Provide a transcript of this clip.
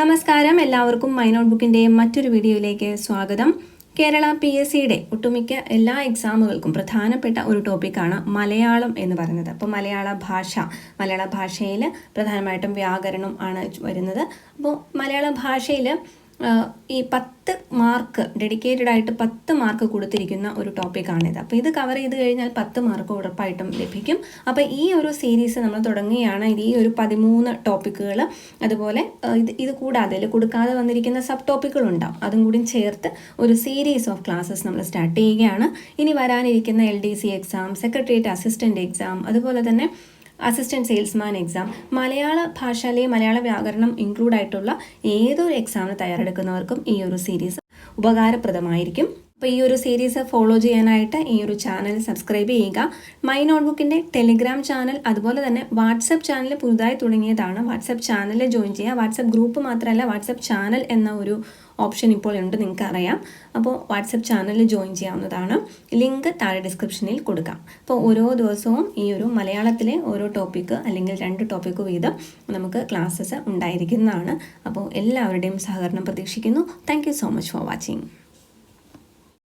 നമസ്കാരം. എല്ലാവർക്കും my not മറ്റൊരു വീഡിയോയിലേക്ക് സ്വാഗതം. കേരള പി എസ് സിയുടെ ഒട്ടുമിക്ക എല്ലാ എക്സാമുകൾക്കും പ്രധാനപ്പെട്ട ഒരു ടോപ്പിക്കാണ് മലയാളം എന്ന് പറയുന്നത്. അപ്പോൾ മലയാള ഭാഷ മലയാള ഭാഷയിൽ പ്രധാനമായിട്ടും വ്യാകരണം ആണ് വരുന്നത്. അപ്പോൾ മലയാള ഭാഷയിൽ ഈ പത്ത് മാർക്ക് ഡെഡിക്കേറ്റഡ് ആയിട്ട് പത്ത് മാർക്ക് കൊടുത്തിരിക്കുന്ന ഒരു ടോപ്പിക്കാണിത് അപ്പോൾ ഇത് കവർ ചെയ്ത് കഴിഞ്ഞാൽ പത്ത് മാർക്ക് ഉറപ്പായിട്ടും ലഭിക്കും. അപ്പോൾ ഈ ഒരു സീരീസ് നമ്മൾ തുടങ്ങുകയാണ്. ഇത് ഈ ഒരു പതിമൂന്ന് ടോപ്പിക്കുകൾ അതുപോലെ ഇത് ഇത് കൂടാതെ അതിൽ കൊടുക്കാതെ വന്നിരിക്കുന്ന സബ് ടോപ്പിക്കുകളുണ്ടാവും അതും കൂടി ചേർത്ത് ഒരു സീരീസ് ഓഫ് ക്ലാസ്സസ് നമ്മൾ സ്റ്റാർട്ട് ചെയ്യുകയാണ്. ഇനി വരാനിരിക്കുന്ന L D C exam secretariat assistant exam അതുപോലെ തന്നെ അസിസ്റ്റന്റ് സെയിൽസ്മാൻ എക്സാം മലയാള ഭാഷ അല്ലെങ്കിൽ മലയാള വ്യാകരണം ഇൻക്ലൂഡ് ആയിട്ടുള്ള ഏതൊരു എക്സാമിന് തയ്യാറെടുക്കുന്നവർക്കും ഈ ഒരു സീരീസ് ഉപകാരപ്രദമായിരിക്കും. അപ്പോൾ ഈ ഒരു സീരീസ് ഫോളോ ചെയ്യാനായിട്ട് ഈ ഒരു ചാനൽ സബ്സ്ക്രൈബ് ചെയ്യുക. മൈ നോട്ട്ബുക്കിന്റെ ടെലിഗ്രാം ചാനൽ അതുപോലെ തന്നെ വാട്സപ്പ് ചാനൽ പുതുതായി തുടങ്ങിയതാണ്. വാട്സപ്പ് ചാനലിൽ ജോയിൻ ചെയ്യുക. വാട്സപ്പ് ഗ്രൂപ്പ് മാത്രമല്ല വാട്സപ്പ് ചാനൽ എന്ന ഒരു ഓപ്ഷൻ ഇപ്പോൾ ഉണ്ട് നിങ്ങൾക്ക് അറിയാം അപ്പോൾ വാട്സപ്പ് ചാനലിൽ ജോയിൻ ചെയ്യാവുന്നതാണ്. ലിങ്ക് താഴെ ഡിസ്ക്രിപ്ഷനിൽ കൊടുക്കാം. അപ്പോൾ ഓരോ ദിവസവും ഈ ഒരു മലയാളത്തിലെ ഓരോ ടോപ്പിക്ക് അല്ലെങ്കിൽ രണ്ട് ടോപ്പിക്ക് വീതം നമുക്ക് ക്ലാസ്സസ് ഉണ്ടായിരിക്കുന്നതാണ്. അപ്പോൾ എല്ലാവരുടെയും സഹകരണം പ്രതീക്ഷിക്കുന്നു. Thank so much for watching